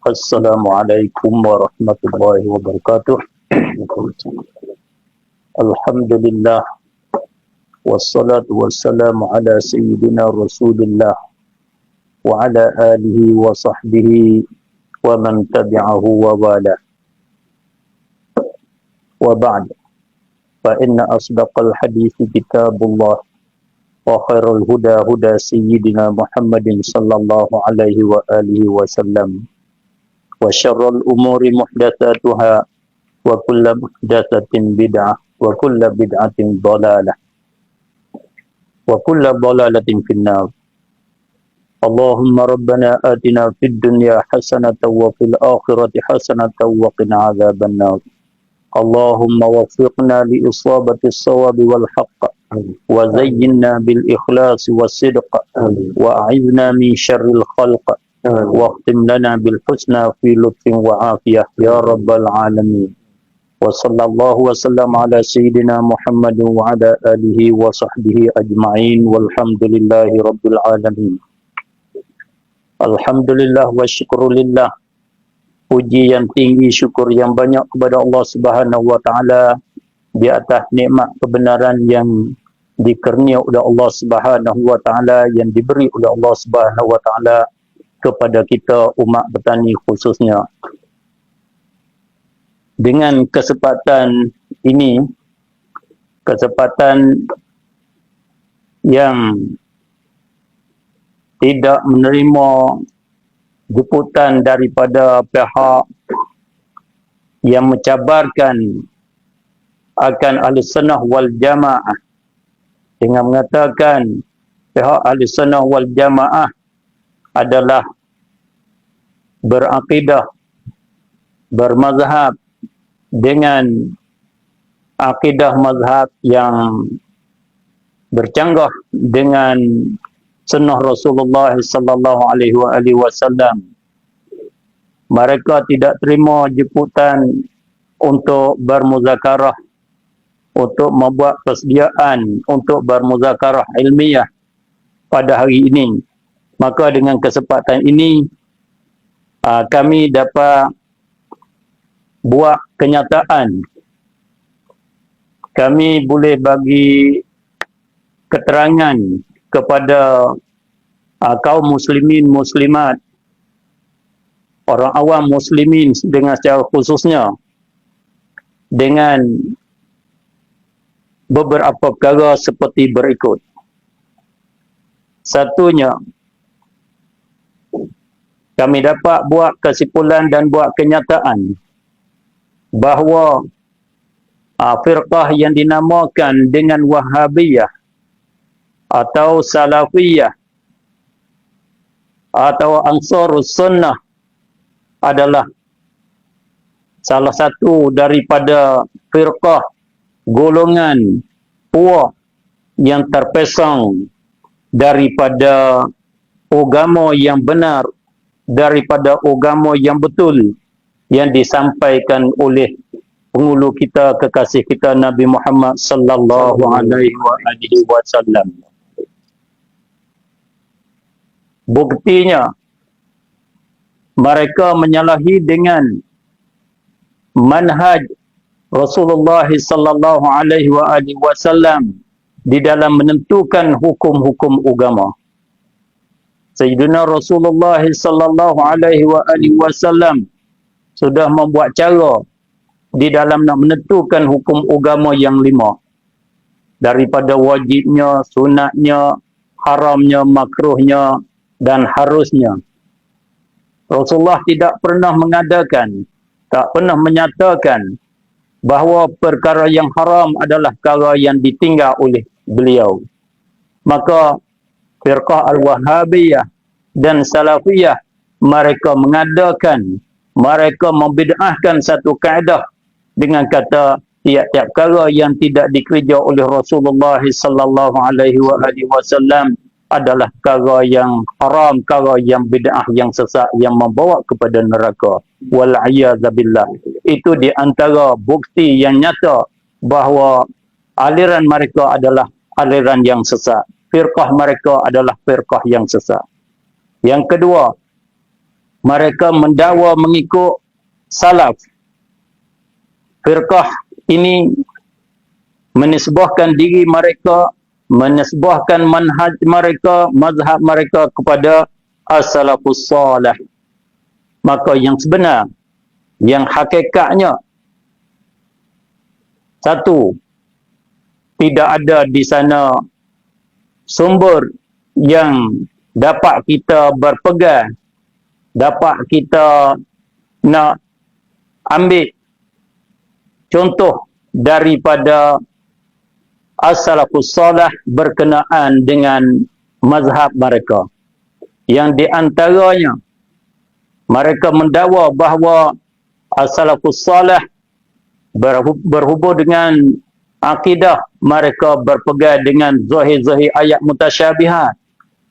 السلام عليكم ورحمة الله وبركاته. الحمد لله والصلاة والسلام على سيدنا رسول الله وعلى آله وصحبه ومن تبعه ووالاه. وبعد فإن أصدق الحديث كتاب الله وخير الهدى هدى سيدنا محمد صلى الله عليه وآله وسلم. وشر الأمور محدثاتها وكل محدثة بدعة وكل بدعة ضلالة وكل ضلالة في النار. اللهم ربنا آتنا في الدنيا حسنة وفي الآخرة حسنة وقنا عذاب النار. اللهم وفقنا لإصابة الصواب والحق وزينا بالإخلاص والصدق وأعذنا من شر الخلق. واختم لنا بالحسنى في لطف وعافية يا رب العالمين وصلى الله وسلم على سيدنا محمد وعلى آله وصحبه أجمعين والحمد لله رب العالمين الحمد لله والشكر لله puji yang tinggi syukur yang banyak kepada Allah Subhanahu wa taala di atas nikmat kebenaran yang dikernia oleh Allah Subhanahu wa taala yang diberi oleh Allah Subhanahu wa taala kepada kita umat petani khususnya. Dengan kesempatan ini kesempatan yang tidak menerima jemputan daripada pihak yang mencabarkan akan ahli sunnah wal jamaah dengan mengatakan pihak ahli sunnah wal jamaah adalah berakidah bermazhab dengan akidah mazhab yang bercanggah dengan sunnah Rasulullah sallallahu alaihi wasallam. Mereka tidak terima jemputan untuk bermuzakarah untuk membuat persediaan untuk bermuzakarah ilmiah pada hari ini. Maka dengan kesempatan ini ah, kami dapat buat kenyataan. Kami boleh bagi keterangan kepada uh, kaum muslimin muslimat orang awam muslimin dengan secara khususnya dengan beberapa perkara seperti berikut. Satunya kami dapat buat kesimpulan dan buat kenyataan bahawa uh, firqah yang dinamakan dengan Wahabiyah atau salafiyah atau ansarus sunnah adalah salah satu daripada firqah golongan puak yang terpesong daripada agama yang benar daripada agama yang betul yang disampaikan oleh pengulu kita kekasih kita Nabi Muhammad sallallahu alaihi wasallam. Buktinya mereka menyalahi dengan manhaj Rasulullah sallallahu alaihi wasallam di dalam menentukan hukum-hukum agama. Sayyidina Rasulullah sallallahu alaihi wasallam sudah membuat cara di dalam nak menentukan hukum agama yang lima daripada wajibnya, sunatnya, haramnya, makruhnya, dan harusnya. Rasulullah tidak pernah mengadakan, tak pernah menyatakan bahawa perkara yang haram adalah perkara yang ditinggal oleh beliau. Maka firqah al-wahabiyah dan salafiyah mereka mengadakan, mereka membid'ahkan satu kaedah dengan kata tiap-tiap perkara yang tidak dikerja oleh Rasulullah sallallahu alaihi wasallam adalah perkara yang haram, perkara yang bid'ah, yang sesat, yang membawa kepada neraka. Wal'iyadzabillah. Itu di antara bukti yang nyata bahawa aliran mereka adalah aliran yang sesat. Firqah mereka adalah firqah yang sesat. Yang kedua, mereka mendakwa mengikut salaf. Firqah ini menisbahkan diri mereka, menisbahkan manhaj mereka, mazhab mereka kepada as-salafus salih. Maka yang sebenar, yang hakikatnya satu, tidak ada di sana sumber yang dapat kita berpegang, dapat kita nak ambil contoh daripada as-salafus salih berkenaan dengan mazhab mereka. Yang di antaranya mereka mendakwa bahawa as-salafus salih berhubung dengan akidah mereka berpegang dengan zahir-zahir ayat mutasyabihat.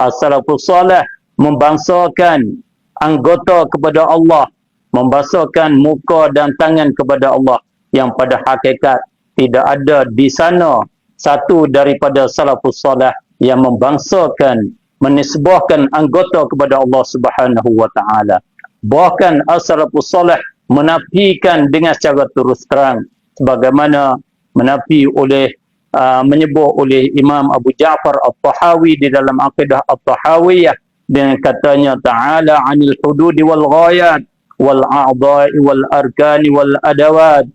As-salafus salih membangsakan anggota kepada Allah, membangsakan muka dan tangan kepada Allah yang pada hakikat tidak ada di sana satu daripada salafus salih yang membangsakan menisbahkan anggota kepada Allah Subhanahu wa taala. Bahkan as-salafus salih menafikan dengan secara terus terang sebagaimana menafi oleh uh, menyebut oleh Imam Abu Ja'far At-Tahawi di dalam akidah At-Tahawiyah dengan katanya ta'ala 'anil hudud wal ghayat wal a'dha'i wal arkani wal adawat.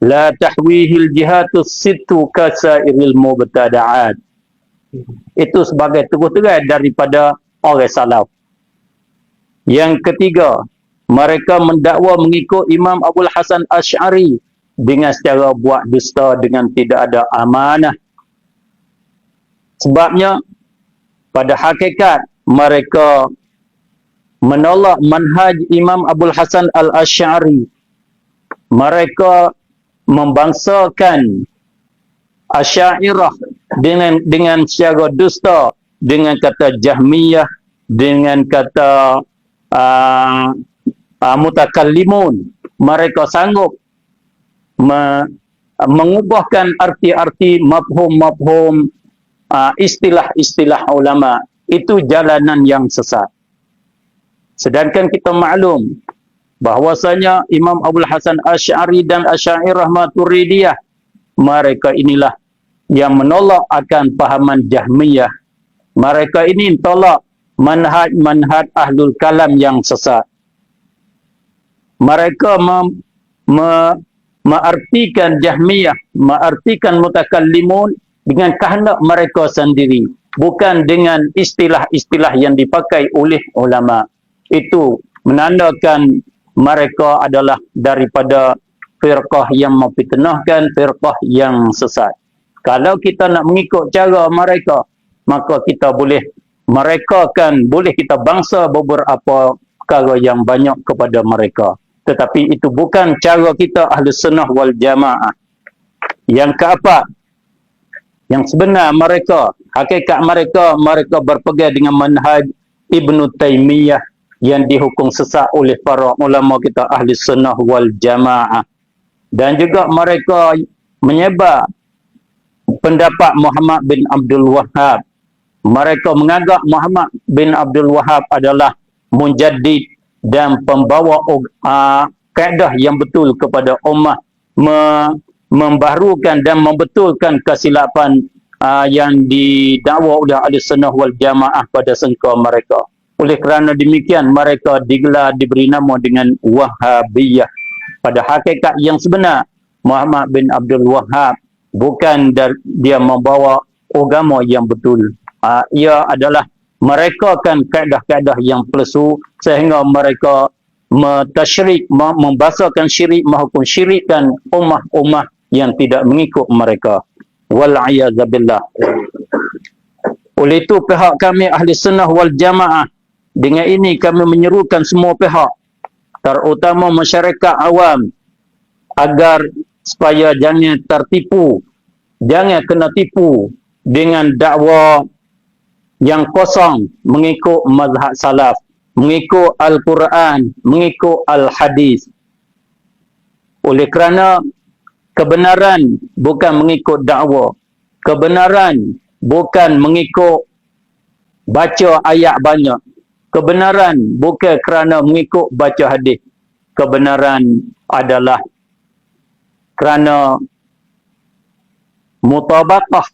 La tahwihi al jihatus sittu kasairil mubtada'at. Itu sebagai terus-terang daripada orang salaf. Yang ketiga mereka mendakwa mengikut Imam Abdul Hasan Ash'ari dengan secara buat dusta dengan tidak ada amanah. Sebabnya pada hakikat mereka menolak manhaj Imam Abdul Hasan Al-Ash'ari. Mereka membangsakan Asy'ariyah dengan dengan secara dusta dengan kata Jahmiyah dengan kata uh, uh, mutakallimun mereka sanggup me, mengubahkan arti-arti mafhum-mafhum uh, istilah-istilah ulama. Itu jalanan yang sesat. Sedangkan kita maklum bahwasanya Imam Abdul Hasan Asy'ari dan Asy'ariyah Maturidiyah mereka inilah yang menolak akan pahaman Jahmiyah. Mereka ini tolak manhaj-manhaj ahlul kalam yang sesat. Mereka me, me, mengartikan Jahmiyah, mengartikan mutakallimun dengan kehendak mereka sendiri. Bukan dengan istilah-istilah yang dipakai oleh ulama. Itu menandakan mereka adalah daripada firqah yang memfitnahkan, firqah yang sesat. Kalau kita nak mengikut cara mereka, maka kita boleh mereka kan boleh kita bangsa beberapa perkara yang banyak kepada mereka tetapi itu bukan cara kita ahli sunnah wal jamaah. Yang keempat yang sebenar mereka hakikat mereka mereka berpegang dengan manhaj Ibn Taymiyah yang dihukum sesat oleh para ulama kita ahli sunnah wal jamaah. Dan juga mereka menyebar pendapat Muhammad bin Abdul Wahab mereka menganggap Muhammad bin Abdul Wahab adalah mujaddid dan pembawa uh, kaedah yang betul kepada ummah me membaharukan dan membetulkan kesilapan uh, yang didakwa oleh ahli sunnah wal jamaah pada sengkau mereka. Oleh kerana demikian mereka digelar diberi nama dengan Wahabiyah. Pada hakikat yang sebenar Muhammad bin Abdul Wahab bukan dia membawa agama yang betul. Uh, ia adalah mereka kan kaedah-kaedah yang palsu sehingga mereka mentasyrik membasakan syirik menghukum syirikkan ummah-ummah yang tidak mengikut mereka. Wal billah. Oleh itu pihak kami ahli sunnah wal jamaah dengan ini kami menyerukan semua pihak terutama masyarakat awam agar supaya jangan tertipu jangan kena tipu dengan dakwa yang kosong mengikut mazhab salaf, mengikut Al-Quran, mengikut Al-Hadis. Oleh kerana kebenaran bukan mengikut dakwa. Kebenaran bukan mengikut baca ayat banyak. kebenaran bukan kerana mengikut baca hadis. Kebenaran adalah kerana mutabakah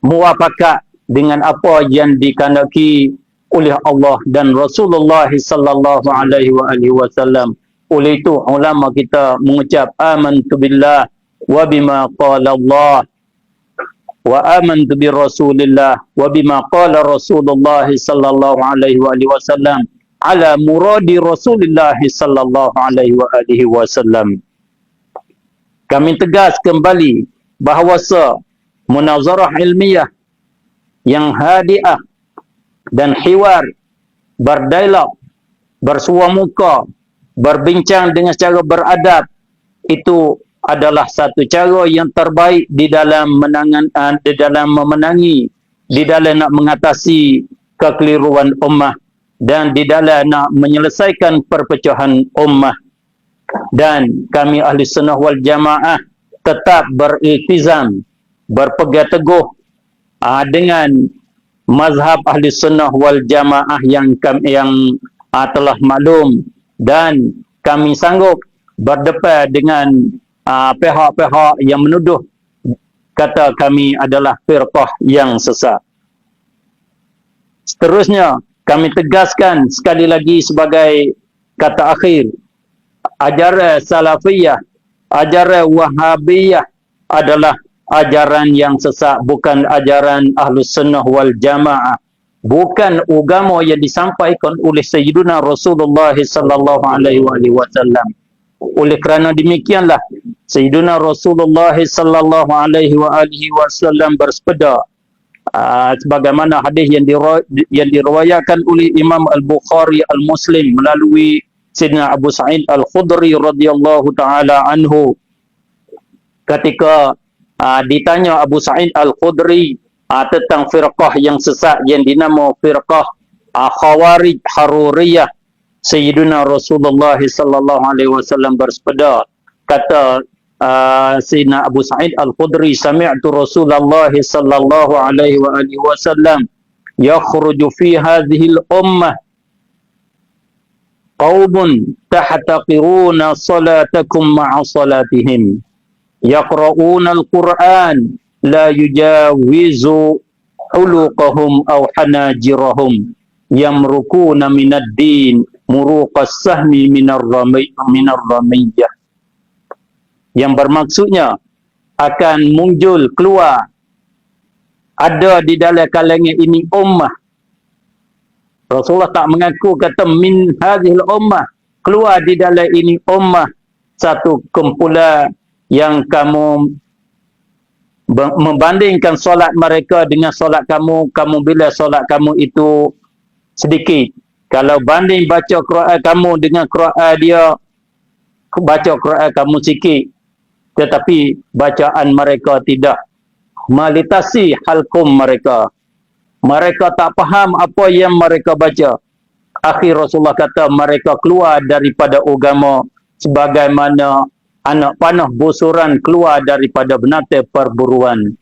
muafakat dengan apa yang dikandaki oleh Allah dan Rasulullah sallallahu alaihi wasallam. Oleh itu ulama kita mengucap amantu billah wa bima qala Allah wa amantu bi Rasulillah wa bima qala Rasulullah sallallahu alaihi wasallam ala muradi Rasulullah sallallahu alaihi wasallam. Kami tegas kembali bahawa munazarah ilmiah yang hadiah dan hiwar berdialog bersua muka berbincang dengan secara beradab itu adalah satu cara yang terbaik di dalam menangan uh, di dalam memenangi di dalam nak mengatasi kekeliruan ummah dan di dalam nak menyelesaikan perpecahan ummah. Dan kami ahli sunnah wal jamaah tetap beriltizam berpegang teguh uh, dengan mazhab ahli sunnah wal jamaah yang yang uh, telah maklum dan kami sanggup berdepan dengan uh, pihak-pihak yang menuduh kata kami adalah firqah yang sesat. Seterusnya kami tegaskan sekali lagi sebagai kata akhir ajaran salafiyah, ajaran wahabiyah adalah ajaran yang sesat bukan ajaran ahlus sunnah wal jamaah. Bukan agama yang disampaikan oleh sayyiduna Rasulullah sallallahu alaihi wasallam. Oleh kerana demikianlah sayyiduna Rasulullah sallallahu alaihi wasallam bersepeda. Uh, sebagaimana hadis yang yang diriwayatkan oleh Imam Al-Bukhari Al-Muslim melalui Sayyidina Abu Sa'id Al-Khudri radhiyallahu taala anhu. Ketika uh, ditanya Abu Sa'id Al-Khudri uh, tentang firqah yang sesat yang dinamo firqah uh, Khawarij Haruriyah. Sayyidina Rasulullah sallallahu alaihi wasallam bersepeda. Kata uh, Sayyidina Abu Sa'id Al-Khudri sami'tu Rasulullah sallallahu alaihi wa alihi wasallam yakhruju fi hadhihi al-ummah qaumun tahtaqiruna salatakum ma'a salatihim yaqra'una al-Qur'an la yujawizu huluqahum aw hanajirahum yamrukuna minad din muruqas sahmi minar rami minar ramiyah yang bermaksudnya akan muncul keluar. Ada di dalam kalangan ini ummah. Rasulullah tak mengaku kata min hadhil ummah. Keluar di dalam ini ummah. Satu kumpulan yang kamu membandingkan solat mereka dengan solat kamu, kamu bila solat kamu itu sedikit. Kalau banding baca Quran kamu dengan Quran dia, baca Quran kamu sikit. Tetapi bacaan mereka tidak malitasi halkum mereka. Mereka tak faham apa yang mereka baca. Akhir Rasulullah kata mereka keluar daripada agama sebagaimana anak panah bosoran keluar daripada benata perburuan.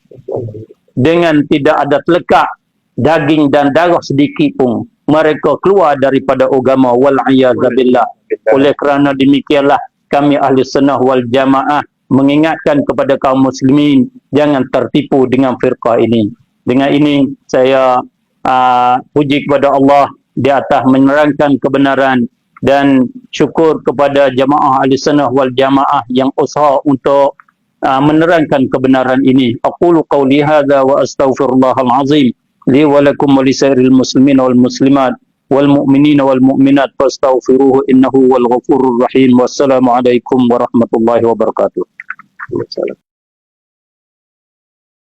Dengan tidak ada telekak daging dan darah sedikit pun mereka keluar daripada agama wal a'yazabillah oleh kerana demikianlah kami ahli sunnah wal jamaah mengingatkan kepada kaum muslimin jangan tertipu dengan firqah ini. Dengan ini saya uh, puji kepada Allah di atas menerangkan kebenaran dan syukur kepada jamaah ahli sunnah wal jamaah yang usaha untuk uh, menerangkan kebenaran ini. Aqulu qawli hadha wa astaghfirullahal azim li wa lakum wa lisairil muslimin wal muslimat wal mu'minin wal mu'minat fastaghfiruhu innahu wal ghafurur rahim. Wassalamualaikum warahmatullahi wabarakatuh. Assalamualaikum.